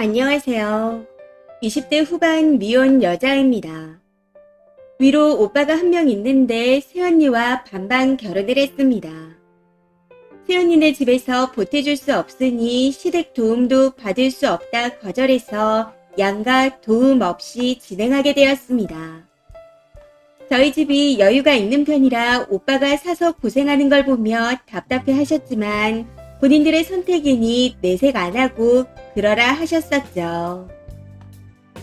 안녕하세요. 20대 후반 미혼 여자입니다. 위로 오빠가 한 명 있는데 새언니와 반반 결혼을 했습니다. 새언니네 집에서 보태줄 수 없으니 시댁 도움도 받을 수 없다 거절해서 양가 도움 없이 진행하게 되었습니다. 저희 집이 여유가 있는 편이라 오빠가 사서 고생하는 걸 보며 답답해 하셨지만 본인들의 선택이니 내색 안 하고 그러라 하셨었죠.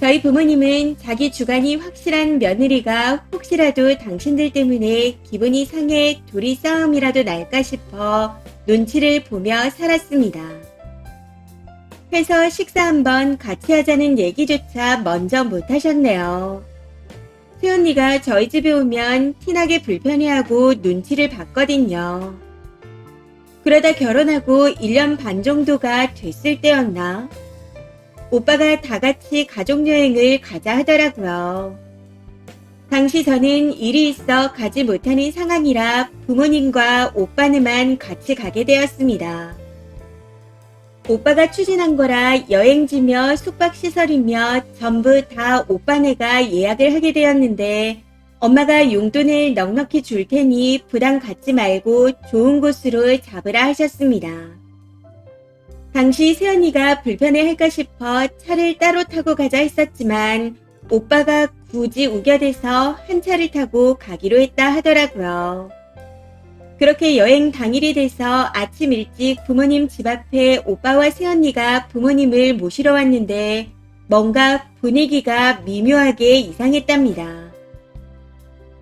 저희 부모님은 자기 주관이 확실한 며느리가 혹시라도 당신들 때문에 기분이 상해 둘이 싸움이라도 날까 싶어 눈치를 보며 살았습니다. 해서 식사 한번 같이 하자는 얘기조차 먼저 못 하셨네요. 새언니가 저희 집에 오면 티나게 불편해하고 눈치를 봤거든요. 그러다 결혼하고 1년 반 정도가 됐을 때였나? 오빠가 다 같이 가족여행을 가자 하더라고요. 당시 저는 일이 있어 가지 못하는 상황이라 부모님과 오빠는만 같이 가게 되었습니다. 오빠가 추진한 거라 여행지며 숙박시설이며 전부 다 오빠네가 예약을 하게 되었는데 엄마가 용돈을 넉넉히 줄 테니 부담 갖지 말고 좋은 곳으로 잡으라 하셨습니다. 당시 세연이가 불편해 할까 싶어 차를 따로 타고 가자 했었지만 오빠가 굳이 우겨대서 한 차를 타고 가기로 했다 하더라고요. 그렇게 여행 당일이 돼서 아침 일찍 부모님 집 앞에 오빠와 새언니가 부모님을 모시러 왔는데 뭔가 분위기가 미묘하게 이상했답니다.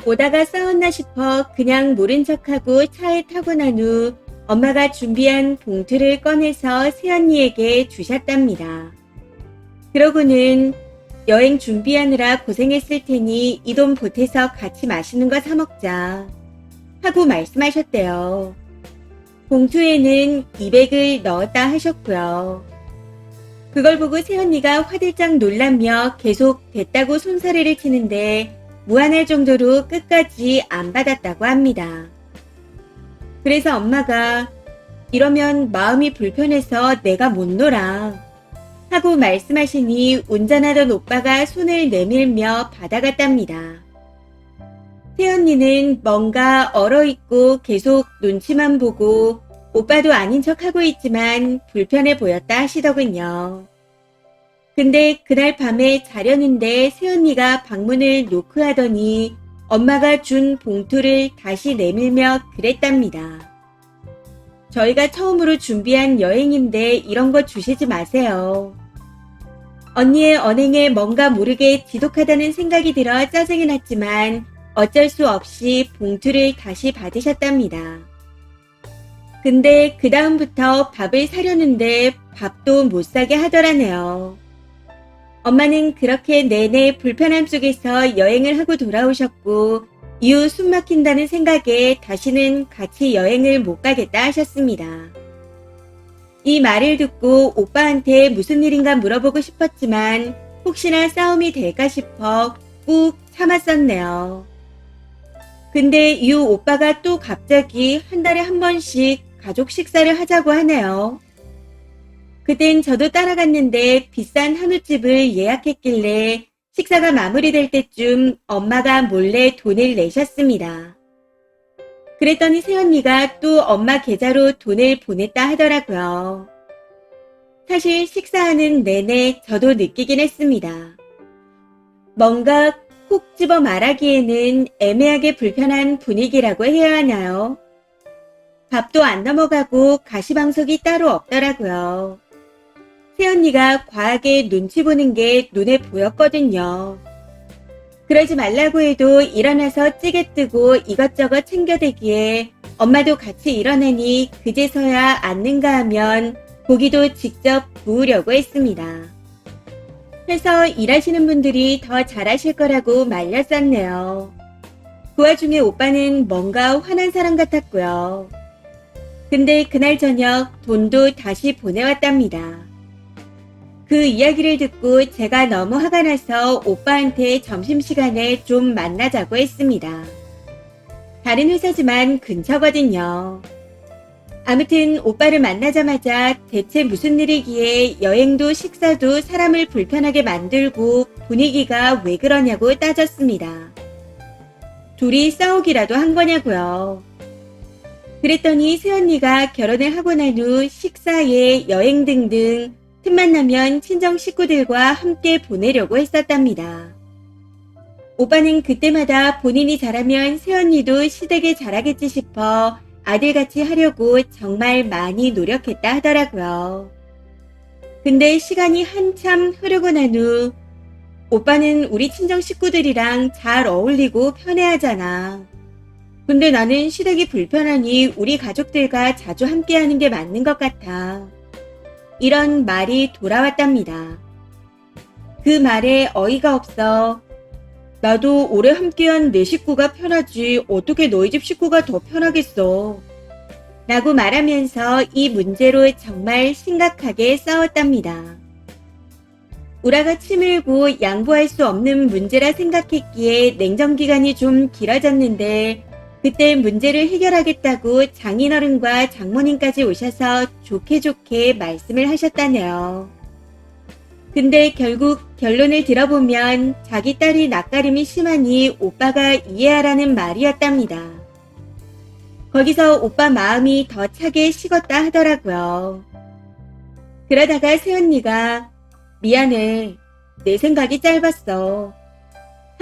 오다가 싸웠나 싶어 그냥 모른 척하고 차에 타고 난 후 엄마가 준비한 봉투를 꺼내서 새언니에게 주셨답니다. 그러고는 여행 준비하느라 고생했을 테니 이 돈 보태서 같이 맛있는 거 사 먹자. 하고 말씀하셨대요. 봉투에는 200을 넣었다 하셨고요. 그걸 보고 새언니가 화들짝 놀라며 계속 됐다고 손사래를 치는데 무안할 정도로 끝까지 안 받았다고 합니다. 그래서 엄마가 이러면 마음이 불편해서 내가 못 놀아. 하고 말씀하시니 운전하던 오빠가 손을 내밀며 받아갔답니다. 새언니는 뭔가 얼어있고 계속 눈치만 보고 오빠도 아닌 척 하고 있지만 불편해 보였다 하시더군요. 근데 그날 밤에 자려는데 새언니가 방문을 노크하더니 엄마가 준 봉투를 다시 내밀며 그랬답니다. 저희가 처음으로 준비한 여행인데 이런 거 주시지 마세요. 언니의 언행에 뭔가 모르게 지독하다는 생각이 들어 짜증이 났지만 어쩔 수 없이 봉투를 다시 받으셨답니다. 근데 그 다음부터 밥을 사려는데 밥도 못 사게 하더라네요. 엄마는 그렇게 내내 불편함 속에서 여행을 하고 돌아오셨고 이후 숨 막힌다는 생각에 다시는 같이 여행을 못 가겠다 하셨습니다. 이 말을 듣고 오빠한테 무슨 일인가 물어보고 싶었지만 혹시나 싸움이 될까 싶어 꾹 참았었네요. 근데 이후 오빠가 또 갑자기 한 달에 한 번씩 가족 식사를 하자고 하네요. 그땐 저도 따라갔는데 비싼 한우집을 예약했길래 식사가 마무리될 때쯤 엄마가 몰래 돈을 내셨습니다. 그랬더니 새언니가 또 엄마 계좌로 돈을 보냈다 하더라고요. 사실 식사하는 내내 저도 느끼긴 했습니다. 뭔가 콕 집어 말하기에는 애매하게 불편한 분위기라고 해야 하나요? 밥도 안 넘어가고 가시방석이 따로 없더라고요. 새언니가 과하게 눈치 보는 게 눈에 보였거든요. 그러지 말라고 해도 일어나서 찌개 뜨고 이것저것 챙겨대기에 엄마도 같이 일어나니 그제서야 앉는가 하면 고기도 직접 구우려고 했습니다. 해서 일하시는 분들이 더 잘하실 거라고 말렸었네요. 그 와중에 오빠는 뭔가 화난 사람 같았고요. 근데 그날 저녁 돈도 다시 보내왔답니다. 그 이야기를 듣고 제가 너무 화가 나서 오빠한테 점심시간에 좀 만나자고 했습니다. 다른 회사지만 근처거든요. 아무튼 오빠를 만나자마자 대체 무슨 일이기에 여행도 식사도 사람을 불편하게 만들고 분위기가 왜 그러냐고 따졌습니다. 둘이 싸우기라도 한 거냐고요. 그랬더니 새언니가 결혼을 하고 난 후 식사에 여행 등등 틈만 나면 친정 식구들과 함께 보내려고 했었답니다. 오빠는 그때마다 본인이 잘하면 새언니도 시댁에 잘하겠지 싶어 아들같이 하려고 정말 많이 노력했다 하더라고요. 근데 시간이 한참 흐르고 난 후 오빠는 우리 친정 식구들이랑 잘 어울리고 편해하잖아. 근데 나는 시댁이 불편하니 우리 가족들과 자주 함께하는 게 맞는 것 같아. 이런 말이 돌아왔답니다. 그 말에 어이가 없어 나도 오래 함께한 내 식구가 편하지 어떻게 너희 집 식구가 더 편하겠어. 라고 말하면서 이 문제로 정말 심각하게 싸웠답니다. 우라가 치밀고 양보할 수 없는 문제라 생각했기에 냉정기간이 좀 길어졌는데 그때 문제를 해결하겠다고 장인어른과 장모님까지 오셔서 좋게 좋게 말씀을 하셨다네요. 근데 결국 결론을 들어보면 자기 딸이 낯가림이 심하니 오빠가 이해하라는 말이었답니다. 거기서 오빠 마음이 더 차게 식었다 하더라고요. 그러다가 새언니가 미안해. 내 생각이 짧았어.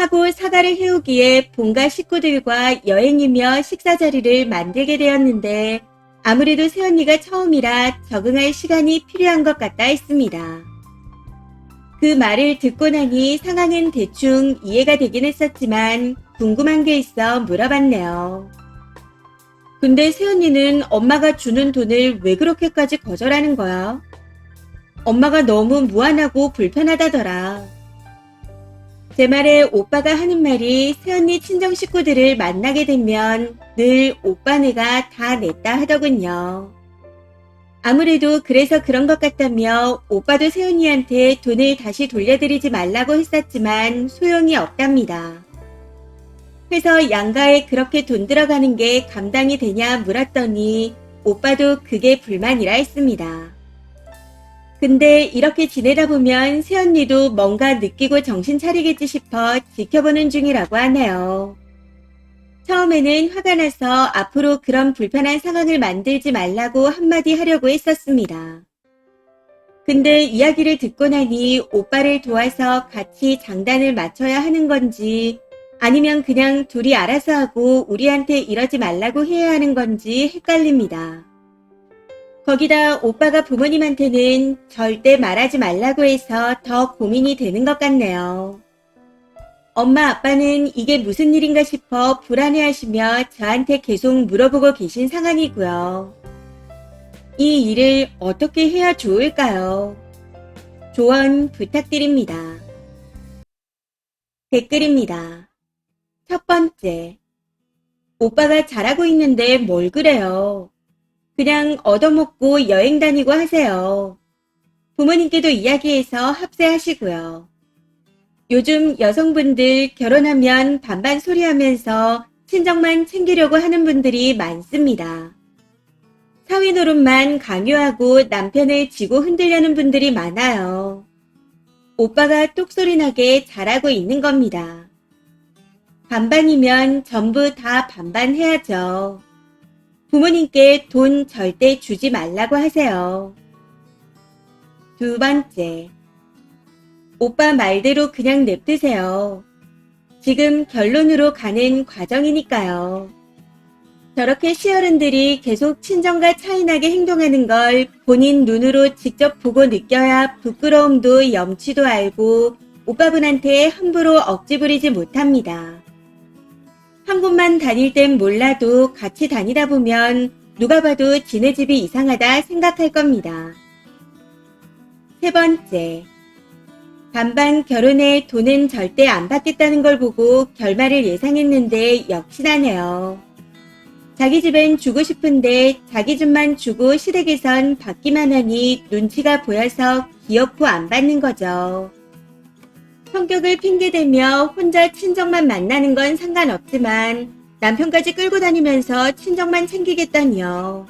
하고 사과를 해오기에 본가 식구들과 여행이며 식사 자리를 만들게 되었는데 아무래도 새언니가 처음이라 적응할 시간이 필요한 것 같다 했습니다. 그 말을 듣고 나니 상황은 대충 이해가 되긴 했었지만 궁금한 게 있어 물어봤네요. 근데 새언니는 엄마가 주는 돈을 왜 그렇게까지 거절하는 거야? 엄마가 너무 무안하고 불편하다더라. 제 말에 오빠가 하는 말이 새언니 친정 식구들을 만나게 되면 늘 오빠네가 다 냈다 하더군요. 아무래도 그래서 그런 것 같다며 오빠도 새언니한테 돈을 다시 돌려드리지 말라고 했었지만 소용이 없답니다. 그래서 양가에 그렇게 돈 들어가는 게 감당이 되냐 물었더니 오빠도 그게 불만이라 했습니다. 근데 이렇게 지내다 보면 새언니도 뭔가 느끼고 정신 차리겠지 싶어 지켜보는 중이라고 하네요. 처음에는 화가 나서 앞으로 그런 불편한 상황을 만들지 말라고 한마디 하려고 했었습니다. 근데 이야기를 듣고 나니 오빠를 도와서 같이 장단을 맞춰야 하는 건지 아니면 그냥 둘이 알아서 하고 우리한테 이러지 말라고 해야 하는 건지 헷갈립니다. 거기다 오빠가 부모님한테는 절대 말하지 말라고 해서 더 고민이 되는 것 같네요. 엄마 아빠는 이게 무슨 일인가 싶어 불안해하시며 저한테 계속 물어보고 계신 상황이고요. 이 일을 어떻게 해야 좋을까요? 조언 부탁드립니다. 댓글입니다. 첫 번째. 오빠가 잘하고 있는데 뭘 그래요? 그냥 얻어먹고 여행 다니고 하세요. 부모님께도 이야기해서 합세하시고요. 요즘 여성분들 결혼하면 반반 소리 하면서 친정만 챙기려고 하는 분들이 많습니다. 사위 노릇만 강요하고 남편을 지고 흔들려는 분들이 많아요. 오빠가 똑소리 나게 잘하고 있는 겁니다. 반반이면 전부 다 반반 해야죠. 부모님께 돈 절대 주지 말라고 하세요. 두 번째. 오빠 말대로 그냥 냅두세요. 지금 결론으로 가는 과정이니까요. 저렇게 시어른들이 계속 친정과 차이나게 행동하는 걸 본인 눈으로 직접 보고 느껴야 부끄러움도 염치도 알고 오빠분한테 함부로 억지 부리지 못합니다. 한 곳만 다닐 땐 몰라도 같이 다니다 보면 누가 봐도 지네 집이 이상하다 생각할 겁니다. 세 번째. 반반 결혼에 돈은 절대 안 받겠다는 걸 보고 결말을 예상했는데 역시나네요. 자기 집엔 주고 싶은데 자기 집만 주고 시댁에선 받기만 하니 눈치가 보여서 기어코 안 받는 거죠. 성격을 핑계대며 혼자 친정만 만나는 건 상관없지만 남편까지 끌고 다니면서 친정만 챙기겠다니요.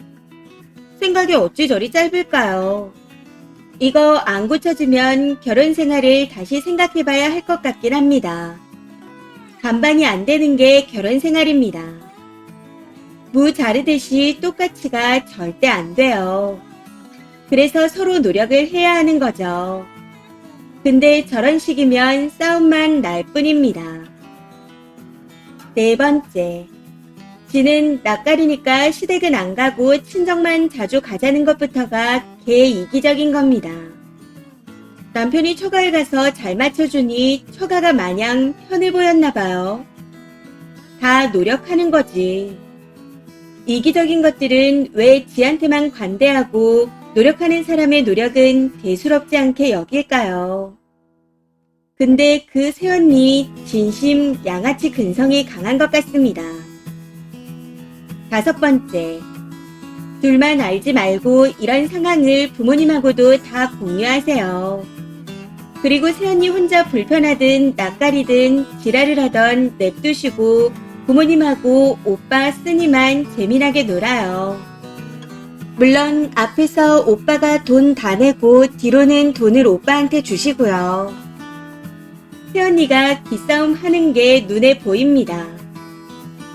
생각이 어찌 저리 짧을까요? 이거 안 고쳐지면 결혼 생활을 다시 생각해 봐야 할 것 같긴 합니다. 반반이 안 되는 게 결혼 생활입니다. 무 자르듯이 똑같이가 절대 안 돼요. 그래서 서로 노력을 해야 하는 거죠. 근데 저런 식이면 싸움만 날 뿐입니다. 네 번째. 지는 낯가리니까 시댁은 안 가고 친정만 자주 가자는 것부터가 개 이기적인 겁니다. 남편이 처가에 가서 잘 맞춰주니 처가가 마냥 편해 보였나 봐요. 다 노력하는 거지. 이기적인 것들은 왜 지한테만 관대하고 노력하는 사람의 노력은 대수롭지 않게 여길까요? 근데 그 새언니 진심 양아치 근성이 강한 것 같습니다. 다섯 번째. 둘만 알지 말고 이런 상황을 부모님하고도 다 공유하세요. 그리고 새언니 혼자 불편하든 낯가리든 지랄을 하던 냅두시고 부모님하고 오빠 쓰니만 재미나게 놀아요. 물론 앞에서 오빠가 돈 다 내고 뒤로는 돈을 오빠한테 주시고요. 새언니가 기싸움 하는 게 눈에 보입니다.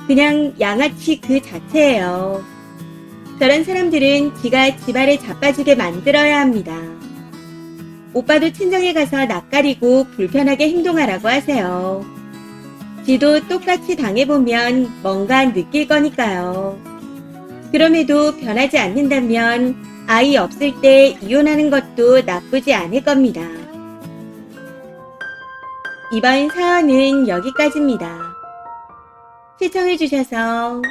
그냥 양아치 그 자체예요. 저런 사람들은 지가 지발에 자빠지게 만들어야 합니다. 오빠도 친정에 가서 낯가리고 불편하게 행동하라고 하세요. 지도 똑같이 당해보면 뭔가 느낄 거니까요. 그럼에도 변하지 않는다면 아이 없을 때 이혼하는 것도 나쁘지 않을 겁니다. 이번 사연은 여기까지입니다. 시청해주셔서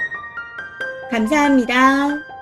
감사합니다.